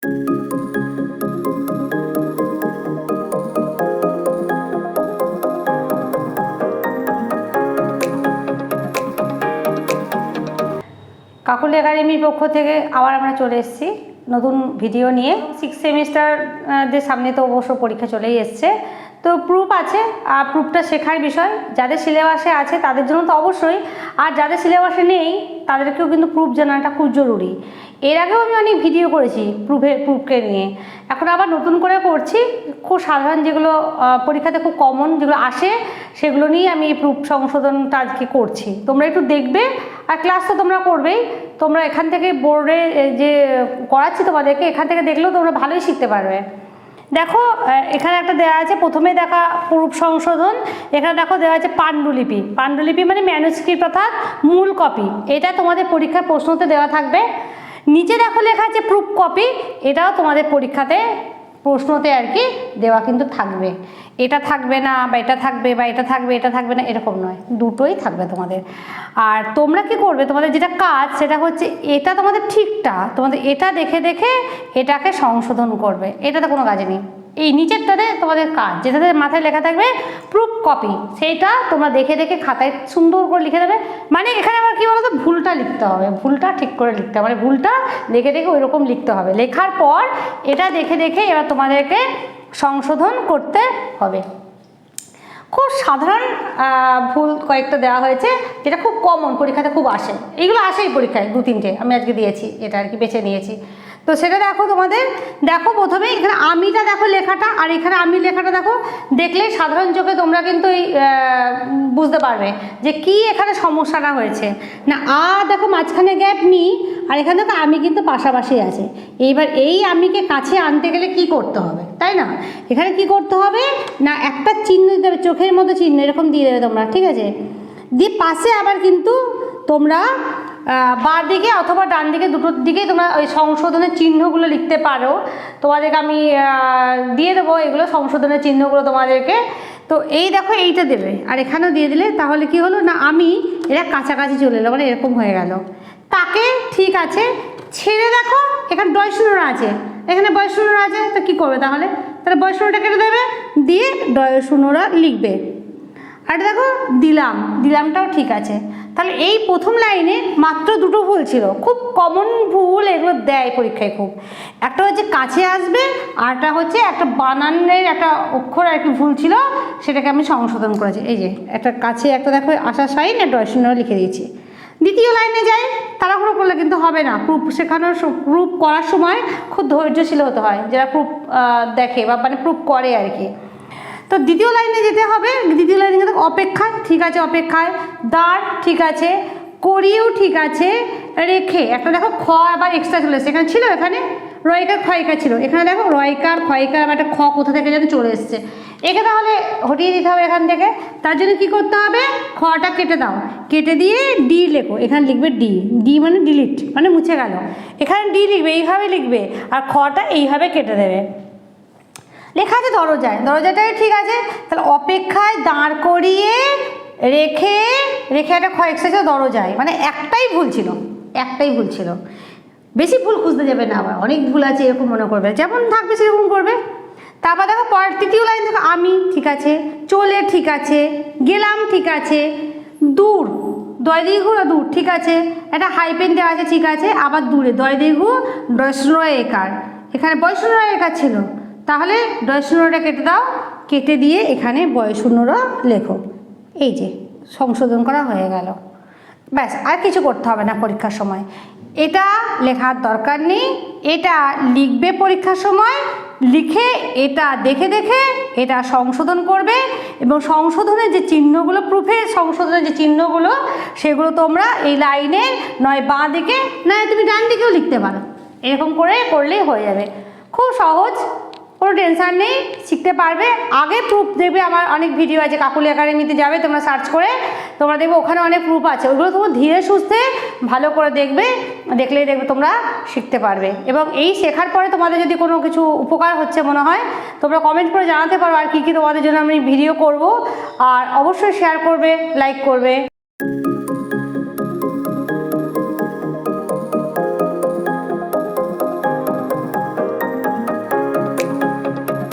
কাকুলি একাডেমির পক্ষ থেকে আবার আমরা চলে এসেছি নতুন ভিডিও নিয়ে। সিক্স সেমিস্টারদের সামনে তো অবশ্য পরীক্ষা চলেই এসছে। তো প্রুফ আছে, আর প্রুফটা শেখার বিষয়। যাদের সিলেবাসে আছে, তাদের জন্য তো অবশ্যই। আর যাদের সিলেবাসে নেই, তাদেরকেও কিন্তু প্রুফ জানাটা খুব জরুরি। এর আগেও আমি অনেক ভিডিও করেছি প্রুফে প্রুফকে নিয়ে। এখন আবার নতুন করে করছি। খুব সাধারণ যেগুলো পরীক্ষাতে খুব কমন যেগুলো আসে, সেগুলো নিয়ে আমি এই প্রুফ সংশোধনটা আজকে করছি। তোমরা একটু দেখবে, আর ক্লাস তো তোমরা করবেই। তোমরা এখান থেকে বোর্ডে যে করাচ্ছি তোমাদেরকে, এখান থেকে দেখলেও তোমরা ভালোই শিখতে পারবে। দেখো এখানে একটা দেওয়া আছে, প্রথমে দেখা প্রুফ সংশোধন। এখানে দেখো দেওয়া আছে পাণ্ডুলিপি। পাণ্ডুলিপি মানে ম্যানুস্ক্রিপ্ট অর্থাৎ মূল কপি এটা তোমাদের পরীক্ষার প্রশ্নতে দেওয়া থাকবে। নিচে দেখো লেখা আছে প্রুফ কপি এটাও তোমাদের পরীক্ষাতে, প্রশ্নতে আর কি দেওয়া কিন্তু থাকবে। এটা থাকবে না, বা এটা থাকবে, বা এটা থাকবে এটা থাকবে না, এরকম নয়। দুটোই থাকবে তোমাদের। আর তোমরা কি করবে, তোমাদের যেটা কাজ, সেটা হচ্ছে এটা তোমাদের ঠিকটা, তোমাদের এটা দেখে দেখে এটাকে সংশোধন করবে। এটাতে কোনো কাজ নেই। এই নিচেরটাতে তোমাদের কাজ, যেটাতে মাথায় লেখা থাকবে প্রুফ কপি সেইটা তোমরা দেখে দেখে খাতায় সুন্দর করে লিখে দেবে। মানে এখানে আবার কী বলতো? ভুলটা লিখতে হবে, ভুলটা ঠিক করে লিখতে হবে। মানে ভুলটা দেখে দেখে ওই রকম লিখতে হবে। লেখার পর এটা দেখে দেখে এবার তোমাদেরকে সংশোধন করতে হবে। খুব সাধারণ ভুল কয়েকটা দেওয়া হয়েছে, যেটা খুব কমন পরীক্ষাতে খুব আসে। এইগুলো আসেই পরীক্ষায় দু তিনটে আমি আজকে দিয়েছি, এটা আর কি বেছে নিয়েছি। তো সেটা দেখো তোমাদের। দেখো প্রথমে এখানে আমিটা দেখো লেখাটা, আর এখানে আমি লেখাটা দেখো, দেখলে সাধারণ চোখে তোমরা কিন্তু এই বুঝতে পারবে যে কি এখানে সমস্যাটা হয়েছে। না, আ দেখো মাঝখানে গ্যাপ মি আর এখানে দেখো আমি কিন্তু পাশাপাশি আছে। এইবার এই আমিকে কাছে আনতে গেলে কি করতে হবে, তাই না? এখানে কি করতে হবে? না, একটা চিহ্ন দিতে হবে, চোখের মতো চিহ্ন এরকম দিয়ে দেবে তোমরা, ঠিক আছে? দিয়ে পাশে আবার কিন্তু তোমরা বাঁ দিকে অথবা ডান দিকে দুটোর দিকেই তোমরা ওই সংশোধনের চিহ্নগুলো লিখতে পারো। তোমাদেরকে আমি দিয়ে দেবো এগুলো সংশোধনের চিহ্নগুলো তোমাদেরকে। তো এই দেখো এইটা দেবে। আর এখানেও দিয়ে দিলে তাহলে কি হলো? না, আমি এরা কাছাকাছি চলে এলো মানে এরকম হয়ে গেল। তাকে ঠিক আছে, ছেড়ে দেখো, এখানে ডয়শূন্যরা আছে। এখানে বয়শূন্যরা আছে, তো কী করবে তাহলে? তাহলে বয়শূন্যটা কেটে দেবে, দিয়ে ডয়শূন্যরা লিখবে। আর দেখো, দিলাম, দিলামটাও ঠিক আছে। তাহলে এই প্রথম লাইনে মাত্র দুটো ভুল ছিল। খুব কমন ভুল, এগুলো দেয় পরীক্ষায় খুব। একটা হচ্ছে কাছে আসবে, আরটা হচ্ছে একটা বানানের একটা অক্ষর আর কি ভুল ছিল, সেটাকে আমি সংশোধন করেছি। এই যে, একটা কাছে একটা দেখো আশার সাইন, একটা ডয়শূন্য লিখে দিয়েছি। দ্বিতীয় লাইনে যাই, তাড়াহুড়ো করলে কিন্তু হবে না। প্রুফ শেখানোর প্রুফ করার সময় খুব ধৈর্যশীল হতে হয়, যারা প্রুফ দেখে বা মানে প্রুফ করে আর কি। তো দ্বিতীয় লাইনে যেতে হবে। দ্বিতীয় লাইনে যেতে অপেক্ষায় ঠিক আছে, অপেক্ষায়। দাঁড়, ঠিক আছে। করিয়েও ঠিক আছে। রেখে, একটা দেখো খ আবার এক্সট্রা চলে এসছে। এখানে ছিল এখানে? রয়কার ক্ষয়িকা ছিল। এখানে দেখো রয়কার ক্ষয়িকার আবার একটা খ কোথা থেকে যেন চলে এসছে। একে তাহলে হটিয়ে দিতে হবে এখান থেকে। তার জন্য কি করতে হবে? খটা কেটে দাও। কেটে দিয়ে ডি লেখো। এখানে লিখবে ডি ডি মানে ডিলিট মানে মুছে গেল। এখানে ডি লিখবে, এইভাবে লিখবে। আর খটা এইভাবে কেটে দেবে। লেখা আছে দরজায়, দরজাটাই ঠিক আছে। তাহলে অপেক্ষায় দাঁড় করিয়ে রেখে রেখে একটা ক্ষয় এক্সট্রা দরজায় মানে একটাই ভুল ছিল, একটাই ভুল ছিল। বেশি ভুল খুঁজতে যাবে না আবার, অনেক ভুল আছে এরকম মনে করবে, যেমন থাকবে সেরকম করবে। তারপর দেখো পরের তৃতীয় লাইন দেখো, আমি, ঠিক আছে, চলে, ঠিক আছে, গেলাম, ঠিক আছে, দূর দয় দীর্ঘ দূর, ঠিক আছে, একটা হাইপেন দেওয়া আছে, ঠিক আছে, আবার দূরে দয় দীর্ঘ দশনয় একার, এখানে বয়সনয় একার ছিল। তাহলে দশনয়টা কেটে দাও। কেটে দিয়ে এখানে বয়শূন্যরা লেখো। এই যে, সংশোধন করা হয়ে গেল। ব্যাস, আর কিছু করতে হবে না পরীক্ষার সময়। এটা লেখার দরকার নেই, এটা লিখবে পরীক্ষার সময়, লিখে এটা দেখে দেখে এটা সংশোধন করবে এবং সংশোধনের যে চিহ্নগুলো প্রুফে সংশোধনের যে চিহ্নগুলো, সেগুলো তোমরা এই লাইনে নয় বাঁ দিকে, নয় তুমি ডান দিকেও লিখতে পারো। এরকম করে করলেই হয়ে যাবে। খুব সহজ। কোনো টেনশান নেই, শিখতে পারবে। আগে প্রুফ দেখবে আমার অনেক ভিডিও আছে, কাকুলি একাডেমিতে যাবে, তোমরা সার্চ করে, তোমরা দেখবে ওখানে অনেক প্রুফ আছে। ওইগুলো তোমরা ধীরে সুস্থে ভালো করে দেখবে, দেখলেই দেখবে তোমরা শিখতে পারবে। এবং এই শেখার পরে তোমাদের যদি কোনো কিছু উপকার হচ্ছে মনে হয়, তোমরা কমেন্ট করে জানাতে পারো আর কী কী তোমাদের জন্য আমি ভিডিও করব। আর অবশ্যই শেয়ার করবে লাইক করবে।